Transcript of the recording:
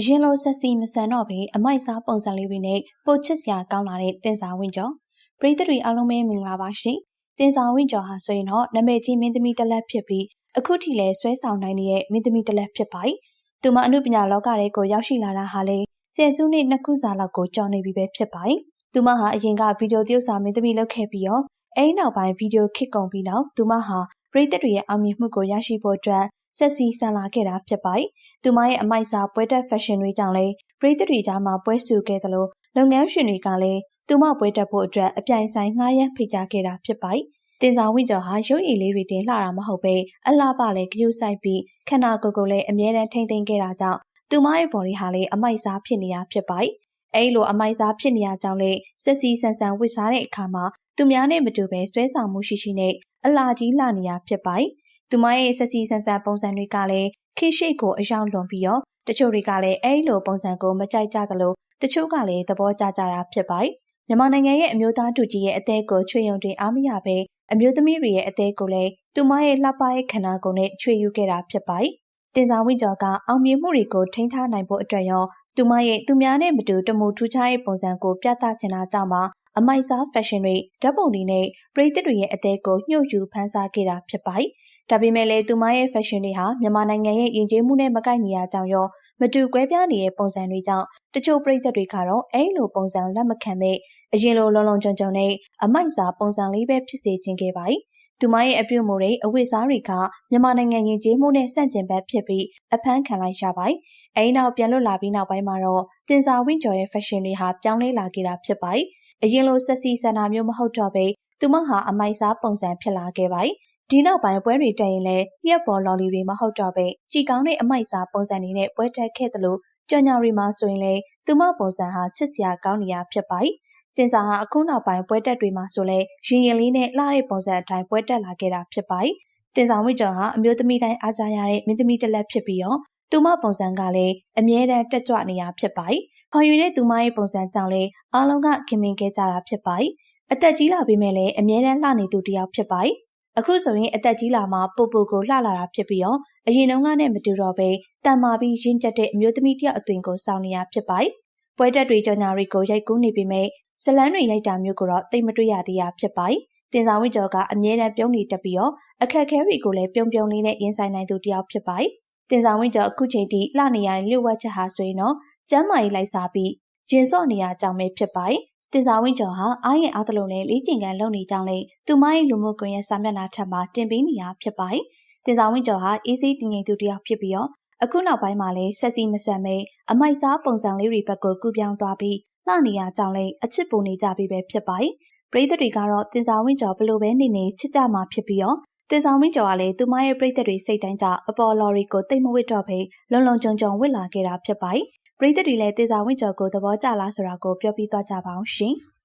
အရင်လိုဆက်စီမဆန်တော့ဘဲအမိုက်စားပုံစံလေးတွေနဲ့ပိုချစ်စရာကောင်းလာတဲ့တင်စာဝင်းကျော်ပရိသတ်တွေအားလုံးပဲမင်္ဂလာပါရှင်တင်စာဝင်းကျော်ဟာဆိုရင်တော့နာမည်ကြီးမင်းသမီးတစ်လက်ဖြစ်ပြီးအခုထိလည်းဆွဲဆောင်နိုင်တဲ့မင်းသမီးတစ်လက်ဖြစ်ပါတယ်သူမအမှုပညာလောကထဲကိုရောက်ရှိလာတာဟာလေဆယ်စုနှစ်နှစ်ခုစာလောက်ကိုကြော်နေပြီပဲဖြစ်ပါတယ်သူမဟာအရင်ကဗီဒီယိုသရုပ်ဆောင်မင်းသမီးလုပ်ခဲ့ပြီးတော့အဲဒီနောက်ပိုင်းဗီဒီယိုခစ်ကုန်ပြီးနောက်သူမဟာ ပရိသတ်တွေရဲ့အောင်မြင်မှုကိုရရှိဖို့အတွက်ဆက်စီဆန်လာခဲ့တာဖြစ်ပါတယ်။သူမရဲ့အမိုက်စားပွဲတက်ဖက်ရှင်တွေကြောင့်လည်းပရိသတ်တွေကြားမှာပွဲဆူခဲ့သလိုလုပ်ငန်းရှင်တွေကလည်းသူမပွဲတက်ဖို့အတွက်အပြိုင်ဆိုင်ငှားရမ်းဖိတ်ကြားခဲ့တာဖြစ်ပါတယ်။တင်ဆောင်ဝိကျော်ဟာရုပ်ရည်လေးတွေတင်လှတာမဟုတ်ပဲအလှပလည်းကြိုးဆိုင်ပြီးခန္ဓာကိုယ်ကိုလည်းအမြဲတမ်းထိမ့်သိမ်းခဲ့တာကြောင့်သူမရဲ့ body ဟာလည်းအမိုက်စားဖြစ်နေတာဖြစ်ပါတယ်။အဲဒီလိုအမိုက်စားဖြစ်နေရကြောင်းလေဆက်စီဆန်ဆန်ဝစ်စားတဲ့အခါမှာသူများနဲ့မတူပဲဆွဲဆောင်မှုရှိရှိနဲ့ အလာကြီးလှနေရဖြစ်ပါတယ်။သူမရဲ့ဆက်စီဆန်ဆန်ပုံစံတွေကလည်းခေရှိကိုအယောင်လွန်ပြီးတော့တချို့တွေကလည်းအဲ့လိုပုံစံကိုမကြိုက်ကြသလိုတချို့ကလည်းသဘောကျကြတာဖြစ်ပါတယ်။မြန်မာနိုင်ငံရဲ့အမျိုးသားတူကြီးရဲ့အသေးကိုချွေယုံတင်အားမရပဲအမျိုးသမီးတွေရဲ့အသေးကိုလည်းသူမရဲ့လှပတဲ့ခန္ဓာကိုယ်နဲ့ချွေယူခဲ့တာဖြစ်ပါတယ်။တင်ဆောင်ဝင်းကျော်ကအောင်မြင်မှုတွေကိုထိန်းထားနိုင်ဖို့အတွက်ရောသူမရဲ့သူများနဲ့မတူတမူထူးခြားတဲ့ပုံစံကိုပြသချင်တာကြောင့်ပါ အမိုက်စားဖက်ရှင်တွေဓာတ်ပုံတွေနဲ့ပရိသတ်တွေရဲ့အသေးကိုညှို့ယူဖန်ဆားခဲ့တာဖြစ်ပါတယ်။ဒါပေမဲ့လည်းသူမရဲ့ဖက်ရှင်တွေဟာမြန်မာနိုင်ငံရဲ့ယဉ်ကျေးမှုနဲ့မကိုက်ညီတာကြောင့်ရောမတူကွဲပြားနေတဲ့ပုံစံတွေကြောင့်တချို့ပရိသတ်တွေကတော့အဲ့လိုပုံစံလက်မခံပဲအရင်လိုလုံလုံခြုံခြုံနဲ့အမိုက်စားပုံစံလေးပဲဖြစ်စေချင်ခဲ့ပါတယ်။သူမရဲ့အပြုတ်မှုတွေအဝိစားတွေကမြန်မာနိုင်ငံယဉ်ကျေးမှုနဲ့ဆန့်ကျင်ဘက်ဖြစ်ပြီးအဖမ်းခံလိုက်ရပါတယ်။အဲဒီနောက်ပြန်လွတ်လာပြီးနောက်ပိုင်းမှာတော့တင်စာဝင်းကျော်ရဲ့ fashion တွေဟာပြောင်းလဲလာခဲ့တာဖြစ်ပါတယ်။ အရင်လိုဆက်စီဆန္ဒမျိုးမဟုတ်တော့ပဲသူမဟာအမိုက်စားပုံစံဖြစ်လာခဲ့ပါတယ်။ဒီနောက်ပိုင်းပွဲတွေတက်ရင်လည်းရက်ပေါ်လော်လီတွေမဟုတ်တော့ပဲကြည်ကောင်းတဲ့အမိုက်စားပုံစံတွေနဲ့ပွဲတက်ခဲ့သလိုကြော်ညာတွေမှာဆိုရင်လည်းသူမပုံစံဟာချစ်စရာကောင်းနေရဖြစ်ပါတယ်။တင်စာဟာအခုနောက်ပိုင်းပွဲတက်တွေမှာဆိုလဲရင်ရင်လေးနဲ့လှတဲ့ပုံစံအတိုင်းပွဲတက်လာခဲ့တာဖြစ်ပါတယ်။တင်ဆောင်ဝိကျော်ဟာအမျိုးသမီးတိုင်းအားကြရတဲ့မင်းသမီးတစ်လက်ဖြစ်ပြီးတော့သူမပုံစံကလည်းအမြဲတမ်းတက်ကြွနေရဖြစ်ပါတယ်။ ခေါ်ယူတဲ့သူမရဲ့ပုံစံကြောင့်လည်းအားလုံးကခင်မင်ခဲ့ကြတာဖြစ်ပါတယ်။အသက်ကြီးလာပြီးမဲ့လည်းအမြဲတမ်းလှနေသူတစ်ယောက်ဖြစ်ပါတယ်။အခုဆိုရင်အသက်ကြီးလာမှပို့ပို့ကိုလှလာတာဖြစ်ပြီးတော့အရင်တုန်းကနဲ့မတူတော့ပဲတန်မာပြီးရင့်ကျက်တဲ့အမျိုးသမီးတယောက်အသွင်ကိုစောင့်နေရဖြစ်ပါတယ်။ပွဲတက်တွေကြော်ညာတွေကိုရိုက်ကူးနေပြီးမဲ့ဇလန်းတွေရိုက်တာမျိုးကိုတော့သိမတွေ့ရသေးရဖြစ်ပါတယ်။တင်ဆောင်ဝိကျော်ကအမြဲတမ်းပြုံးနေတတ်ပြီးတော့အခက်ခဲတွေကိုလည်းပြုံပြုံလေးနဲ့ရင်ဆိုင်နိုင်သူတယောက်ဖြစ်ပါတယ်။တင်ဆောင်ဝင်းကျော်အခုချိန်ထိလှနေရတဲ့လျှို့ဝှက်ချက်ဟာဆိုရင်တော့ ကျမ်းမာရေးလိုက်စားပြီးဂျင်စော့နေရကြောင်းပဲဖြစ်ပါတယ်။တင်ဆောင်ဝင်းကျော်ဟာအားရင်အားသလိုနဲ့လေးကျင်ကန်လုပ်နေကြောင်းနဲ့သူမရဲ့လူမှုကွန်ရက်စာမျက်နှာထက်မှာတင်ပေးနေရဖြစ်ပါတယ်။တင်ဆောင်ဝင်းကျော်ဟာအေးစိတည်ငြိမ်သူတစ်ယောက်ဖြစ်ပြီးတော့အခုနောက်ပိုင်းမှာလည်းဆက်စီမဆန်ပဲအမိုက်စားပုံစံလေးတွေဘက်ကိုကူပြောင်းသွားပြီးလှနေရကြောင်းလည်းအချစ်ပုံနေကြပြီပဲဖြစ်ပါတယ်။ပရိသတ်တွေကတော့တင်စာဝင်းကျော်ဘလို့ပဲနေနေချစ်ကြမှာဖြစ်ပြီးတော့တင်ဆောင်မင်းကျော်ကလည်းသူမရဲ့ပြိသက်တွေစိတ်တိုင်းကြအပေါ်လော်ရီကိုတိတ်မဝစ်တော့ဘဲလုံလုံကြုံကြုံဝစ်လာခဲ့တာဖြစ်ပါတယ်။ ပြိသက်တွေလည်းတင်ဆောင်မင်းကျော်ကိုသဘောကျလားဆိုတာကိုပြောပြသွားကြပါအောင်ရှင်။